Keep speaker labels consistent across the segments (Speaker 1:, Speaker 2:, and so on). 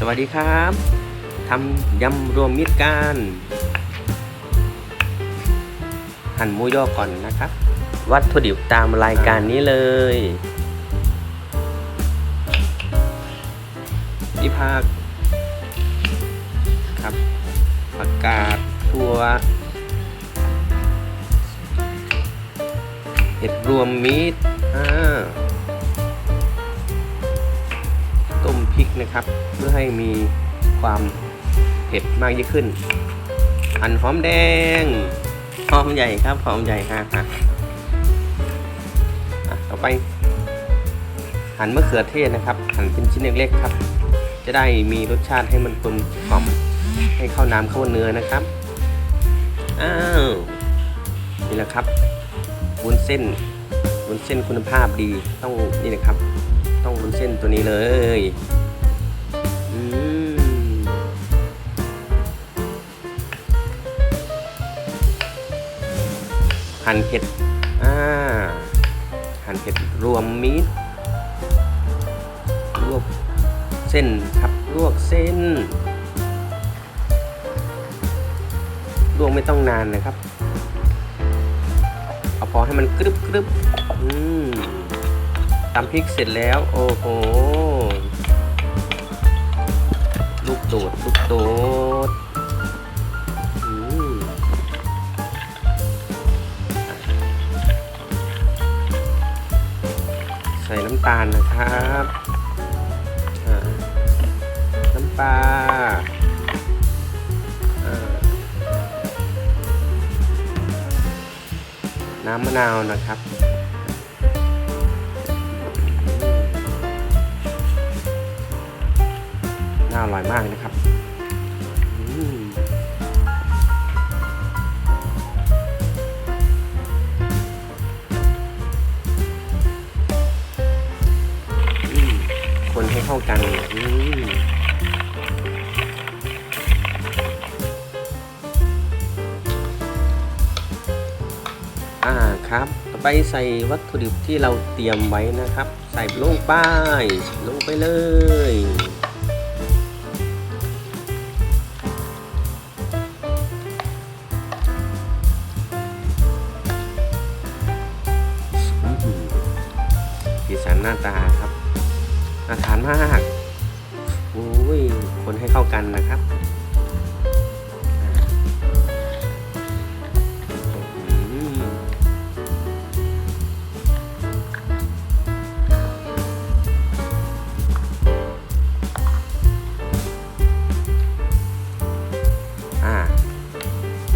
Speaker 1: สวัสดีครับทำยำรวมมิตรกันหั่นหมูย่อก่อนนะครับ วัตถุดิบตามรายการนี้เลยนี่ผักครับผักกาดทั่วเห็ดรวมมิตรอ่า นะครับ เพื่อให้มีความเผ็ดมากยิ่งขึ้นหั่นหอมแดงหอมใหญ่ครับหอมใหญ่ฮะฮะอะต่อไปหั่นมะเขือเทศนะครับ หั่นเป็นชิ้นเล็กๆครับ จะได้มีรสชาติให้มันกลมกล่อมให้เข้าน้ำเข้าเนื้อนะครับอ้าวนี่แหละครับวุ้นเส้นวุ้นเส้นคุณภาพดีต้องนี่นะครับ ต้องวุ้นเส้นตัวนี้เลย หั่นเผ็ดอ่าหั่นเผ็ดรวมมิตรลวกเส้นครับลวกเส้นลวกไม่ต้องนานนะครับ เอาพอให้มันกรึบกรึบอืมตำพริกเสร็จแล้ว โอ้โห ลูกโดด ลูกโดด ใส่น้ำตาลนะครับน้ำปลาน้ำมะนาวนะครับน่าอร่อยมากนะครับ ให้เข้ากันอืมอ่าครับ ต่อไปใส่วัตถุดิบที่เราเตรียมไว้นะครับ ใส่ลงไปลงไปเลยสีสันหน้าตาครับ น่าทานมากโอ้ยคนให้เข้ากันนะครับอืออ่า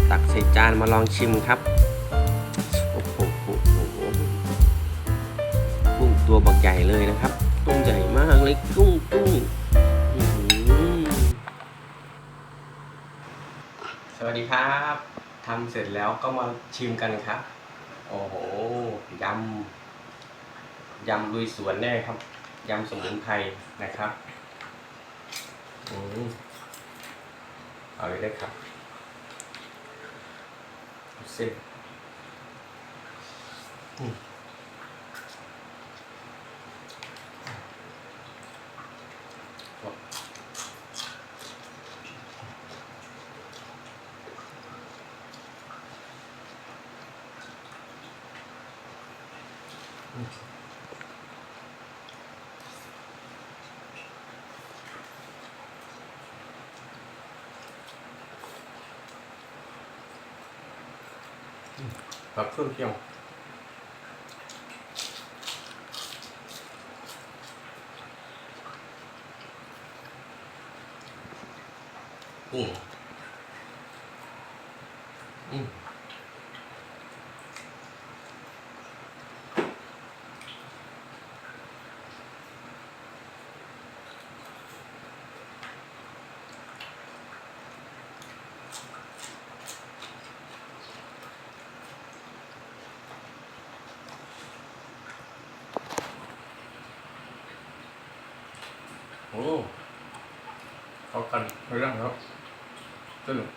Speaker 1: ตักใส่จานมาลองชิมครับ โอ้โหโอ้โหกุ้งตัวบักใหญ่เลยนะครับ หากเลยกุ้งกุ้งสวัสดีครับทำเสร็จแล้วก็มาชิมกันครับ โอ้โหยำยำลุยสวนแน่ครับยำสมุนไพรนะครับอืมเอาเลยได้ครับเส้นแบบเครื่องเคียงกุ้งอืม โอ้เขากันไม่รึงครับสนุก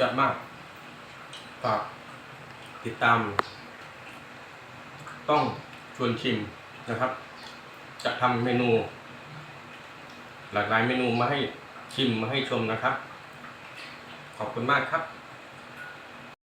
Speaker 1: จัดมาก ฝากติดตาม ต้องชวนชิมนะครับ จะทำเมนู หลากหลายเมนูมาให้ชิมมาให้ชมนะครับ ขอบคุณมากครับ